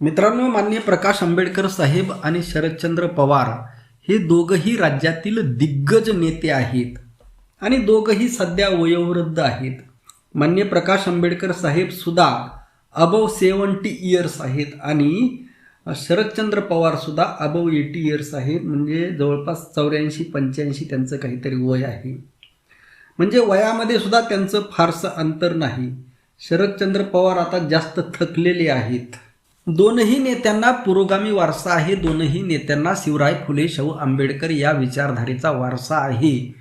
मित्रांनो मान्य प्रकाश आंबेडकर साहेब आणि शरदचंद्र पवार हे दोघंही राज्यातील दिग्गज नेते आहेत आणि दोघंही सध्या वयोवृद्ध आहेत. मान्य प्रकाश आंबेडकर साहेब सुद्धा अबव सेवन्टी इयर्स आहेत आणि शरदचंद्र पवार सुद्धा अबव एटी इयर्स आहेत. म्हणजे जवळपास चौऱ्याऐंशी पंच्याऐंशी त्यांचं काहीतरी वय आहे. म्हणजे वयामध्ये सुद्धा त्यांचं फारसं अंतर नाही. शरदचंद्र पवार आता जास्त थकलेले आहेत. दोनही नेत्यांना पुरोगामी वारसा आहे. दोनही नेत्यांना शिवराय फुले शाहू आंबेडकर या विचारधारेचा वारसा आहे.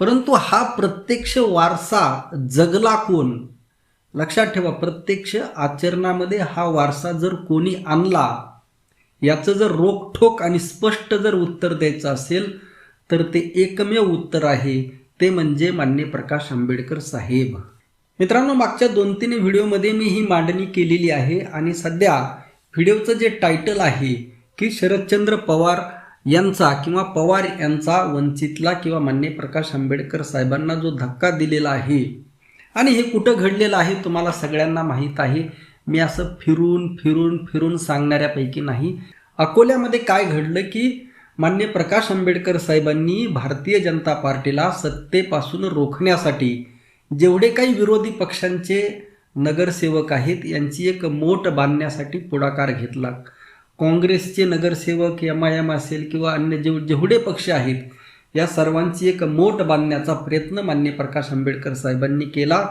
परंतु हा प्रत्यक्ष वारसा जगला कोण? लक्षात ठेवा प्रत्यक्ष आचरणामध्ये हा वारसा जर कोणी आणला याचं जर रोखठोक आणि स्पष्ट जर उत्तर द्यायचं असेल तर ते एकमेव उत्तर आहे. ते म्हणजे मान्य प्रकाश आंबेडकर साहेब. मित्रांनो मागच्या दोन तीन व्हिडिओमध्ये मी ही मांडणी केलेली आहे आणि सध्या व्हिडिओचं जे टायटल आहे की शरदचंद्र पवार यांचा किंवा पवार यांचा वंचितला किंवा मान्य प्रकाश आंबेडकर साहेबांना जो धक्का दिलेला आहे आणि हे कुठं घडलेलं आहे तुम्हाला सगळ्यांना माहीत आहे. मी असं फिरून फिरून फिरून सांगणाऱ्यापैकी नाही. अकोल्यामध्ये काय घडलं की मान्य प्रकाश आंबेडकर साहेबांनी भारतीय जनता पार्टीला सत्तेपासून रोखण्यासाठी जेवढे काही विरोधी पक्षांचे नगरसेवक आहेत यांची एक मोठ बांधण्यासाठी पुढाकार घेतला. काँग्रेसचे नगरसेवक एम आय एम असेल किंवा अन्य जेव जेवढे पक्ष आहेत या सर्वांची एक मोठ बांधण्याचा प्रयत्न मान्य प्रकाश आंबेडकर साहेबांनी केला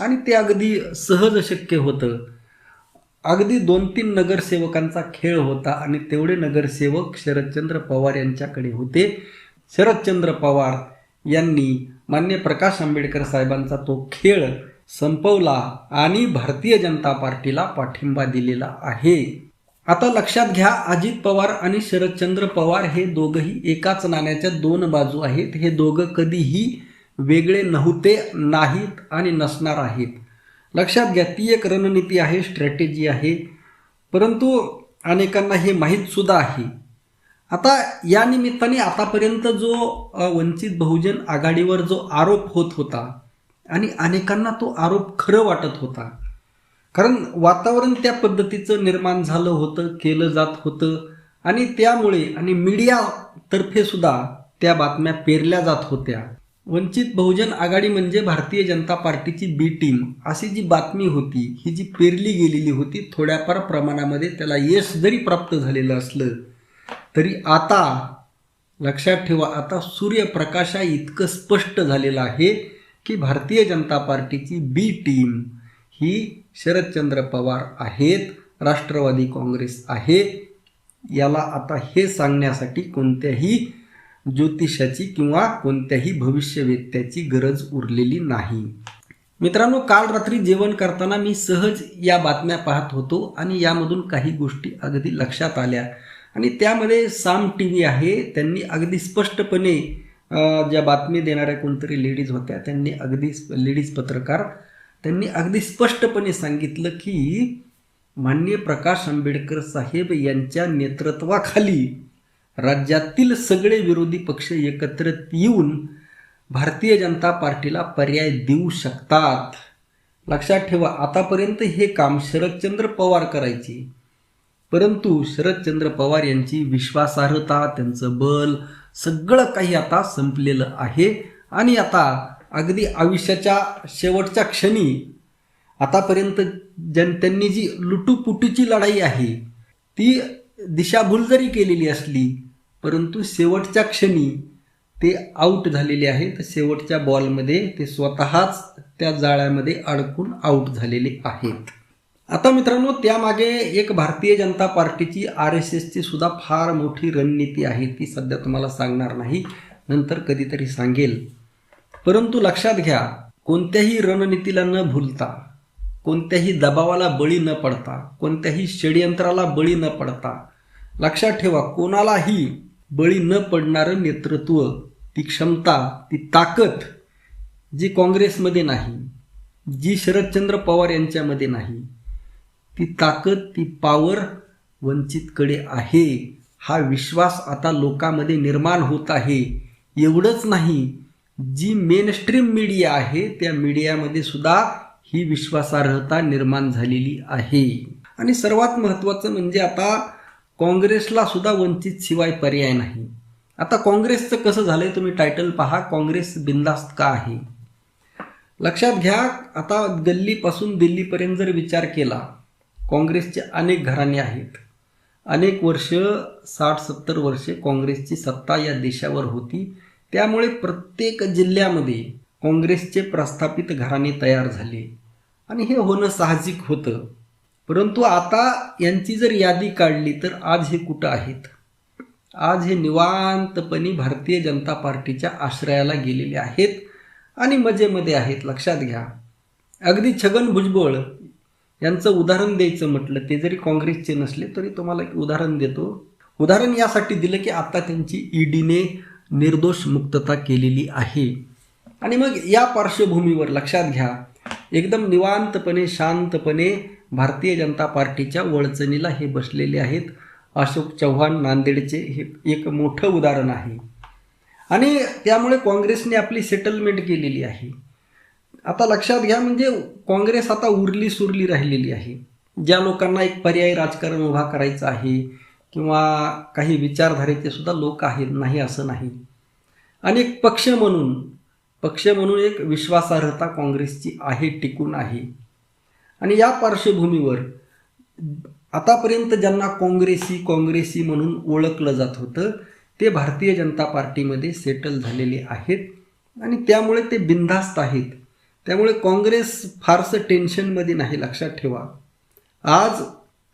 आणि ते अगदी सहज शक्य होतं. अगदी दोन तीन नगरसेवकांचा खेळ होता आणि तेवढे नगरसेवक शरदचंद्र पवार यांच्याकडे होते. शरदचंद्र पवार यांनी मान्य प्रकाश आंबेडकर साहेबांचा तो खेळ संपवला आणि भारतीय जनता पार्टीला पाठिंबा दिलेला आहे. आता लक्षात घ्या अजित पवार आणि शरदचंद्र पवार हे दोघंही एकाच नाण्याच्या दोन बाजू आहेत. हे दोघं कधीही वेगळे नव्हते नाहीत आणि नसणार आहेत. लक्षात घ्या ती एक रणनीती आहे स्ट्रॅटेजी आहे. परंतु अनेकांना हे माहीत सुद्धा आहे. आता या निमित्ताने आतापर्यंत जो वंचित बहुजन आघाडीवर जो आरोप होत होता आणि अनेकांना तो आरोप खरं वाटत होता. कारण वातावरण त्या पद्धतीचं निर्माण झालं होतं केलं जात होतं आणि त्यामुळे आणि मीडियातर्फे सुद्धा त्या बातम्या पेरल्या जात होत्या. वंचित बहुजन आघाडी म्हणजे भारतीय जनता पार्टीची बी टीम अशी जी बातमी होती ही जी पेरली गेलेली होती थोड्याफार प्रमाणामध्ये त्याला यश जरी प्राप्त झालेलं असलं तरी आता लक्षात ठेवा आता सूर्यप्रकाशा इतकं स्पष्ट झालेलं आहे की भारतीय जनता पार्टीची बी टीम ही शरदचंद्र पवार आहेत राष्ट्रवादी काँग्रेस आहे. याला आता हे सांगण्यासाठी कोणत्याही ज्योतिषाची किंवा कोणत्याही भविष्यवेत्याची गरज उरलेली नाही. मित्रांनो काल रात्री जेवण करताना मी सहज या बातम्या पाहत होतो आणि यामधून काही गोष्टी अगदी लक्षात आल्या. आणि त्यामध्ये साम टी व्ही आहे. त्यांनी अगदी स्पष्टपणे ज्या बातमी देणाऱ्या कोणतरी लेडीज होत्या त्यांनी अगदी लेडीज पत्रकार त्यांनी अगदी स्पष्टपणे सांगितलं की माननीय प्रकाश आंबेडकर साहेब यांच्या नेतृत्वाखाली राज्यातील सगळे विरोधी पक्ष एकत्रित येऊन भारतीय जनता पार्टीला पर्याय देऊ शकतात. लक्षात ठेवा आतापर्यंत हे काम शरदचंद्र पवार करायचे. परंतु शरदचंद्र पवार यांची विश्वासार्हता त्यांचं बल सगळं काही आता संपलेलं आहे. आणि आता अगदी आयुष्याच्या शेवटच्या क्षणी आतापर्यंत जन त्यांनी जी लुटूपुटूची लढाई आहे ती दिशाभूल जरी केलेली असली परंतु शेवटच्या क्षणी ते आऊट झालेले आहे. तर शेवटच्या बॉलमध्ये ते स्वतःच त्या जाळ्यामध्ये अडकून आऊट झालेले आहेत. आता मित्रांनो त्यामागे एक भारतीय जनता पार्टीची आर एस एसची सुद्धा फार मोठी रणनीती आहे ती सध्या तुम्हाला सांगणार नाही नंतर कधीतरी सांगेल. परंतु लक्षात घ्या कोणत्याही रणनीतीला न भूलता कोणत्याही दबावाला बळी न पडता कोणत्याही षडयंत्राला बळी न पडता लक्षात ठेवा कोणालाही बळी न पडणारं नेतृत्व ती क्षमता ती ताकद जी काँग्रेसमध्ये नाही जी शरदचंद्र पवार यांच्यामध्ये नाही ती ताकद ती पॉवर वंचितकडे आहे. हा विश्वास आता लोकांमध्ये निर्माण होत आहे. एवढंच नाही जी मेनस्ट्रीम मीडिया आहे त्या मीडियामध्ये सुद्धा ही विश्वासार्हता निर्माण झालेली आहे. आणि सर्वात महत्त्वाचं म्हणजे आता काँग्रेसला सुद्धा वंचित शिवाय पर्याय नाही. आता काँग्रेसचं कसं झालंय तुम्ही टायटल पहा काँग्रेस बिंदास्त का आहे? लक्षात घ्या आता गल्लीपासून दिल्लीपर्यंत जर विचार केला काँग्रेसचे अनेक घराणे आहेत. अनेक वर्ष साठ सत्तर वर्षे काँग्रेसची सत्ता या देशावर होती. त्यामुळे प्रत्येक जिल्ह्यामध्ये काँग्रेसचे प्रस्थापित घराणे तयार झाले. आणि हे होणं साहजिक होतं. परंतु आता यांची जर यादी काढली तर आज हे कुठं आहेत? आज हे निवांतपणे भारतीय जनता पार्टीच्या आश्रयाला गेलेले आहेत आणि मजेमध्ये आहेत. लक्षात घ्या. अगदी छगन भुजबळ यांचं उदाहरण द्यायचं म्हटलं ते जरी काँग्रेसचे नसले तरी तुम्हाला एक उदाहरण देतो. उदाहरण यासाठी दिलं की आता त्यांची ईडीने निर्दोष मुक्तता केलेली आहे. आणि मग या पार्श्वभूमीवर लक्षात घ्या एकदम निवांतपणे शांतपणे भारतीय जनता पार्टीच्या वळचणीला हे बसलेले आहेत. अशोक चव्हाण नांदेडचे हे एक मोठं उदाहरण आहे. आणि त्यामुळे काँग्रेसने आपली सेटलमेंट केलेली आहे. आता लक्षात घ्या म्हणजे काँग्रेस आता उरली सुरली राहिलेली आहे. ज्या लोकांना एक पर्यायी राजकारण उभा करायचं आहे किंवा काही विचारधारेचे सुद्धा लोक आहेत नाही असं नाही. आणि एक पक्ष म्हणून पक्ष म्हणून एक विश्वासार्हता काँग्रेसची आहे टिकून आहे. आणि या पार्श्वभूमीवर आतापर्यंत ज्यांना काँग्रेसी काँग्रेसी म्हणून ओळखलं जात होतं ते भारतीय जनता पार्टीमध्ये सेटल झालेले आहेत. आणि त्यामुळे ते बिनधास्त आहेत. त्यामुळे काँग्रेस फारसं टेन्शनमध्ये नाही लक्षात ठेवा. आज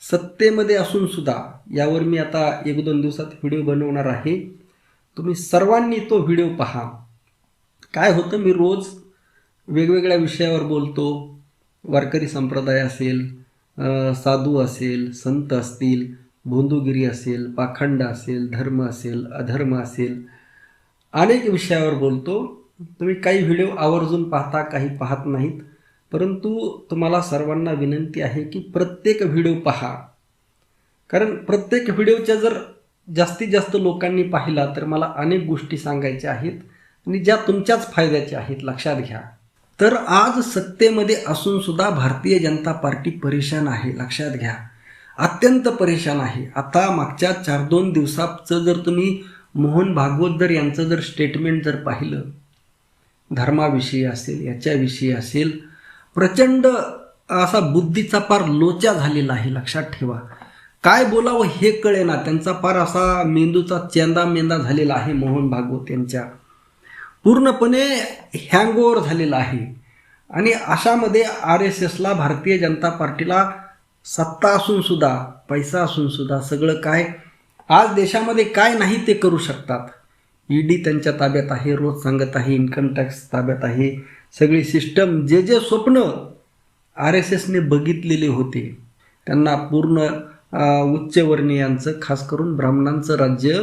सत्तेमध्ये असून सुद्धा यावर मी आता एक दोन दिवसात व्हिडिओ बनवणार आहे. तुम्ही सर्वांनी तो व्हिडिओ पहा. काय होतं मी रोज वेगवेगळ्या विषयावर बोलतो. वारकरी संप्रदाय असेल साधू असेल संत असतील भोंदूगिरी असेल पाखंड असेल धर्म असेल अधर्म असेल अनेक विषयावर बोलतो. तुम्ही काही व्हिडिओ आवर्जून पाहता काही पाहत नाहीत. परंतु तुम्हाला सर्वांना विनंती आहे की प्रत्येक व्हिडिओ पहा. कारण प्रत्येक व्हिडिओच्या जर जास्तीत जास्त लोकांनी पाहिला तर मला अनेक गोष्टी सांगायच्या आहेत आणि ज्या तुमच्याच फायद्याच्या आहेत लक्षात घ्या. तर आज सत्तेमध्ये असून सुद्धा भारतीय जनता पार्टी परेशान आहे लक्षात घ्या. अत्यंत परेशान आहे. आता मागच्या चार दोन दिवसाचं जर तुम्ही मोहन भागवत जर यांचं जर स्टेटमेंट जर पाहिलं धर्माविषयी असेल याच्याविषयी असेल प्रचंड असा बुद्धीचा पार लोचा झालेला आहे लक्षात ठेवा. काय बोलावं हे कळेना त्यांचा पार असा मेंदूचा चेंदा मेंदा झालेला आहे मोहन भागवत यांच्या. पूर्णपणे हँगओव्हर झालेला आहे. आणि अशामध्ये आर एस एसला भारतीय जनता पार्टीला सत्ता असून सुद्धा पैसा असून सुद्धा सगळं काय आज देशामध्ये काय नाही ते करू शकतात. ईडी त्यांच्या ताब्यात आहे रोज सांगत आहे इन्कम टॅक्स ताब्यात आहे. सगळी सिस्टम जे जे स्वप्न आर एस एसने बघितलेले होते त्यांना पूर्ण उच्चवर्णीयांचं खास करून ब्राह्मणांचं राज्य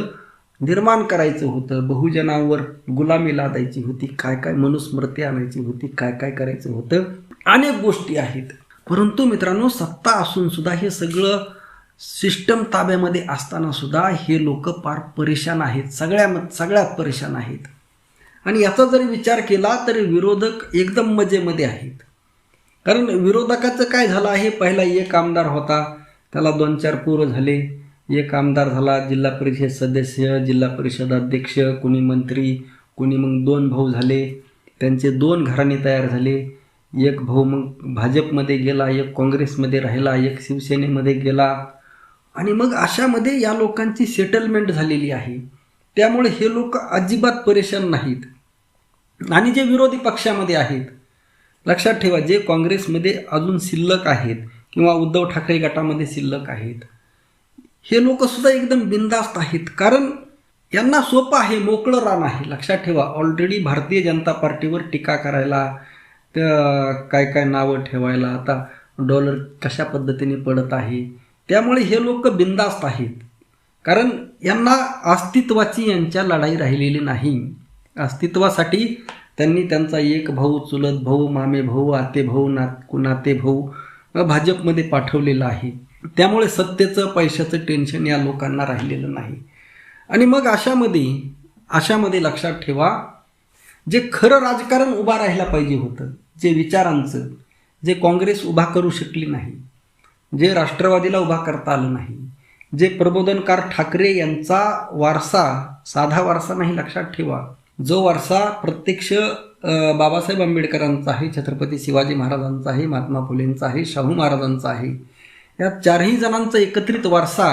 निर्माण करायचं होतं. बहुजनांवर गुलामी लादायची होती काय काय मनुस्मृती आणायची होती काय काय करायचं होतं. अनेक गोष्टी आहेत. परंतु मित्रांनो सत्ता असून सुद्धा हे सगळं सिस्टम ताब्यामध्ये असताना सुद्धा हे लोक फार परेशान आहेत. सगळ्या सगळ्यात परेशान आहेत. आणि याचा जर विचार केला तर विरोधक एकदम मजेमध्ये आहेत. कारण विरोधकाचं काय झालं आहे? पहिला एक आमदार होता. त्याला दोन चार पोरं झाले. एक आमदार झाला जिल्हा परिषद सदस्य जिल्हा परिषद अध्यक्ष कुणी मंत्री कुणी मग दोन भाऊ झाले. त्यांचे दोन घराणे तयार झाले. एक भाऊ मग भाजपमध्ये गेला एक काँग्रेसमध्ये राहिला एक शिवसेनेमध्ये गेला. आणि मग अशामध्ये या लोकांची सेटलमेंट झालेली आहे. त्यामुळे हे लोक अजिबात परेशान नाहीत. आणि जे विरोधी पक्षामध्ये आहेत लक्षात ठेवा जे काँग्रेसमध्ये अजून शिल्लक आहेत किंवा उद्धव ठाकरे गटामध्ये शिल्लक आहेत हे लोकसुद्धा एकदम बिंदास्त आहेत. कारण यांना सोपं आहे मोकळं रान आहे. लक्षात ठेवा ऑलरेडी भारतीय जनता पार्टीवर टीका करायला त्या काय काय नावं ठेवायला आता डॉलर कशा पद्धतीने पडत आहे त्यामुळे हे लोक बिंदास्त आहेत. कारण यांना अस्तित्वाची यांच्या लढाई राहिलेली नाही. अस्तित्वासाठी त्यांनी त्यांचा एक भाऊ चुलत भाऊ मामे भाऊ आते भाऊ ना नाते भाऊ भाजपमध्ये पाठवलेला आहे. त्यामुळे सत्तेचं पैशाचं टेन्शन या लोकांना राहिलेलं नाही. आणि मग अशामध्ये अशामध्ये लक्षात ठेवा जे खरं राजकारण उभा राहायला पाहिजे होतं जे विचारांचं जे काँग्रेस उभा करू शकली नाही. जे राष्ट्रवादीला उभा करता आलं नाही जे प्रबोधनकार ठाकरे यांचा वारसा साधा वारसा नाही लक्षात ठेवा. जो वारसा प्रत्यक्ष बाबासाहेब आंबेडकरांचा आहे छत्रपती शिवाजी महाराजांचा आहे महात्मा फुलेंचा आहे शाहू महाराजांचा आहे या चारही जणांचा एकत्रित वारसा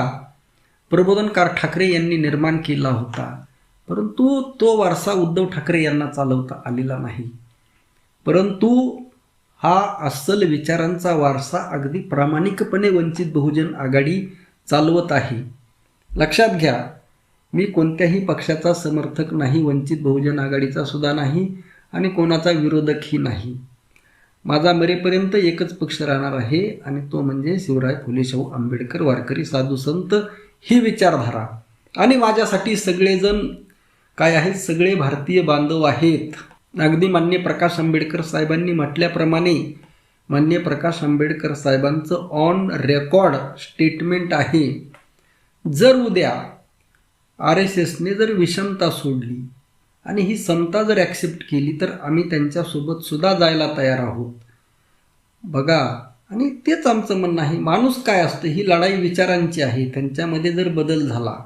प्रबोधनकार ठाकरे यांनी निर्माण केला होता. परंतु तो वारसा उद्धव ठाकरे यांना चालवता आलेला नाही. परंतु हा अस्सल विचारांचा वारसा अगदी प्रामाणिकपणे वंचित बहुजन आघाडी चालवत आहे. लक्षात घ्या मी कोणत्याही पक्षाचा समर्थक नाही वंचित बहुजन आघाडीचा सुद्धा नाही आणि कोणाचा विरोधकही नाही. माझा मरेपर्यंत एकच पक्ष राहणार आहे आणि तो म्हणजे शिवराय फुले शाहू आंबेडकर वारकरी साधू संत ही विचारधारा. आणि माझ्यासाठी सगळेजण काय आहेत? सगळे भारतीय बांधव आहेत. अगदी मान्य प्रकाश आंबेडकर साहेबांनी म्हटल्याप्रमाणे मान्य प्रकाश आंबेडकर साहेबांचं ऑन रेकॉर्ड स्टेटमेंट आहे. जर उद्या आर एस एसने जर विषमता सोडली आणि ही समता जर ॲक्सेप्ट केली तर आम्ही त्यांच्यासोबत सुद्धा जायला तयार आहोत. बघा आणि तेच आमचं म्हणणं आहे माणूस काय असतं ही लढाई विचारांची आहे. त्यांच्यामध्ये जर बदल झाला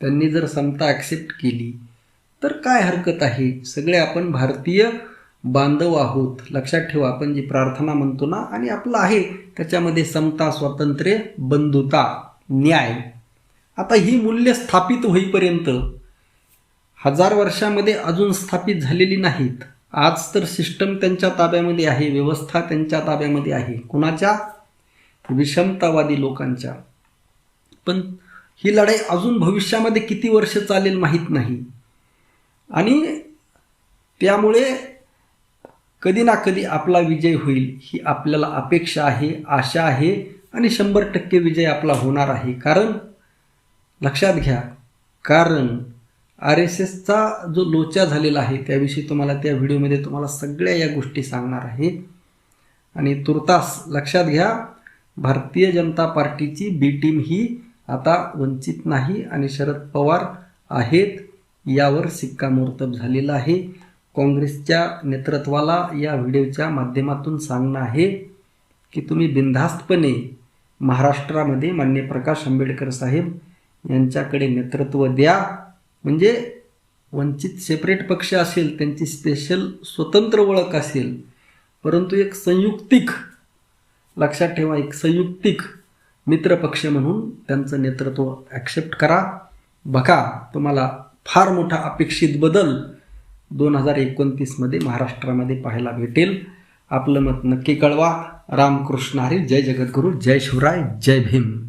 त्यांनी जर समता ॲक्सेप्ट केली तर काय हरकत आहे? सगळे आपण भारतीय बांधव आहोत. लक्षात ठेवा आपण जी प्रार्थना म्हणतो ना आणि आपलं आहे त्याच्यामध्ये समता स्वातंत्र्य बंधुता न्याय. आता ही मूल्य स्थापित होईपर्यंत हजार वर्षामध्ये अजून स्थापित झालेली नाहीत. आज तर सिस्टम त्यांच्या ताब्यामध्ये आहे व्यवस्था त्यांच्या ताब्यामध्ये आहे. कुणाच्या? विषमतावादी लोकांच्या. पण ही लढाई अजून भविष्यामध्ये किती वर्ष चालेल माहीत नाही. आणि त्यामुळे कधी ना कधी आपला विजय होईल ही आपल्याला अपेक्षा आहे आशा आहे आणि शंभर टक्के विजय आपला होणार आहे. कारण लक्षात घ्या कारण आर एस एसचा जो लोचा झालेला आहे त्याविषयी तुम्हाला त्या व्हिडिओमध्ये तुम्हाला सगळ्या या गोष्टी सांगणार आहे. आणि तुर्तास लक्षात घ्या भारतीय जनता पार्टीची बी टीम ही आता वंचित नाही आणि शरद पवार आहेत. यावर शिक्कामोर्तब झालेला आहे. काँग्रेसच्या नेतृत्वाला या व्हिडिओच्या माध्यमातून सांगणं आहे की तुम्ही बिनधास्तपणे महाराष्ट्रामध्ये मान्य प्रकाश आंबेडकर साहेब यांच्याकडे नेतृत्व द्या. म्हणजे वंचित सेपरेट पक्ष असेल त्यांची स्पेशल स्वतंत्र ओळख असेल परंतु एक संयुक्तिक लक्षात ठेवा एक संयुक्तिक मित्रपक्ष म्हणून त्यांचं नेतृत्व ॲक्सेप्ट करा. बघा तुम्हाला फार मोठा अपेक्षित बदल दोन हजार एकोणतीसमध्ये महाराष्ट्रामध्ये पाहायला भेटेल. आपलं मत नक्की कळवा. रामकृष्ण हरी जय जगद्गुरू जय शिवराय जय भीम.